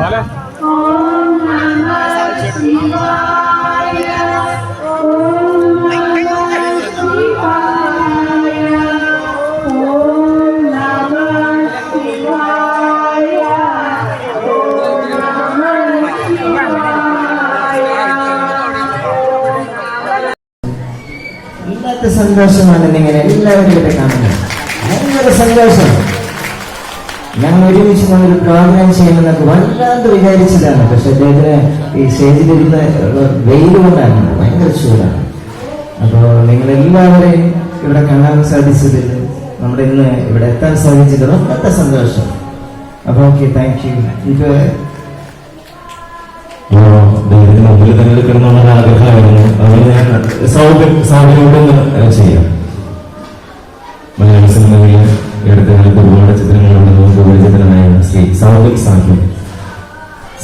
Vale. ഇല്ലാത്ത സന്തോഷമാണ് നിങ്ങളെ എല്ലാവരും ഇവിടെ കാണുന്നത്. ഭയങ്കര സന്തോഷം. ഞങ്ങൾ ഒരുമിച്ച് ഒരു പ്രോഗ്രാം ചെയ്യണമെന്നൊക്കെ വല്ലാണ്ട് വിചാരിച്ചതാണ്. പക്ഷെ അദ്ദേഹത്തിന് ഈ സ്റ്റേജിലിരുന്ന വെയിൽ കൊണ്ടാണ്. ഭയങ്കര ചൂടാണ്. അപ്പോൾ നിങ്ങളെല്ലാവരെയും ഇവിടെ കാണാൻ സാധിച്ചതിൽ നമ്മുടെ ഇന്ന് ഇവിടെ എത്താൻ സാധിച്ചത് വല്ലാത്ത സന്തോഷം. അപ്പോൾ ഓക്കെ താങ്ക് യു ഇത് സൗകര്യം ചെയ്യാം. മലയാള സിനിമയിൽ എടുത്ത കാലത്ത് ഒരുപാട് ചിത്രങ്ങളുണ്ട്. നമുക്ക് പരിചിതനായ ശ്രീ സൗബിക് സാഹിബ്.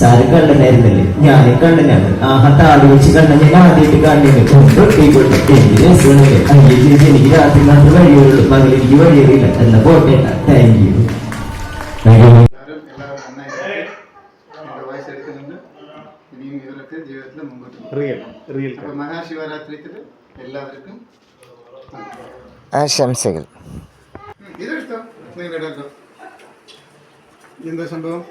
സാറ് കണ്ടനായിരുന്നില്ലേ? ഞാൻ കണ്ടനാണ്. ആഹാ താടി കണ്ട ഞാൻ ആദ്യമായിട്ട് കണ്ടിന്. കൊണ്ടൊട്ടിക്കൊണ്ടു എനിക്ക് രാത്രി മാത്രം വഴിയുള്ളൂ. പകൽ എനിക്ക് വഴിയില്ല എന്ന പോട്ടെ താങ്ക് യു എല്ലാവരും എല്ലാവരും നന്നായി. എന്റെ വയസ്സ് എടുക്കുന്നുണ്ട്. ഇനിയും ഇവരൊക്കെ ജീവിതത്തിൽ മുമ്പോട്ട് റിയൽ റിയൽ മഹാശിവരാത്രിക്ക് എല്ലാവർക്കും ആശംസകൾ. ഇതെടുത്തോ? നിങ്ങളുടെ എന്താ സംഭവം?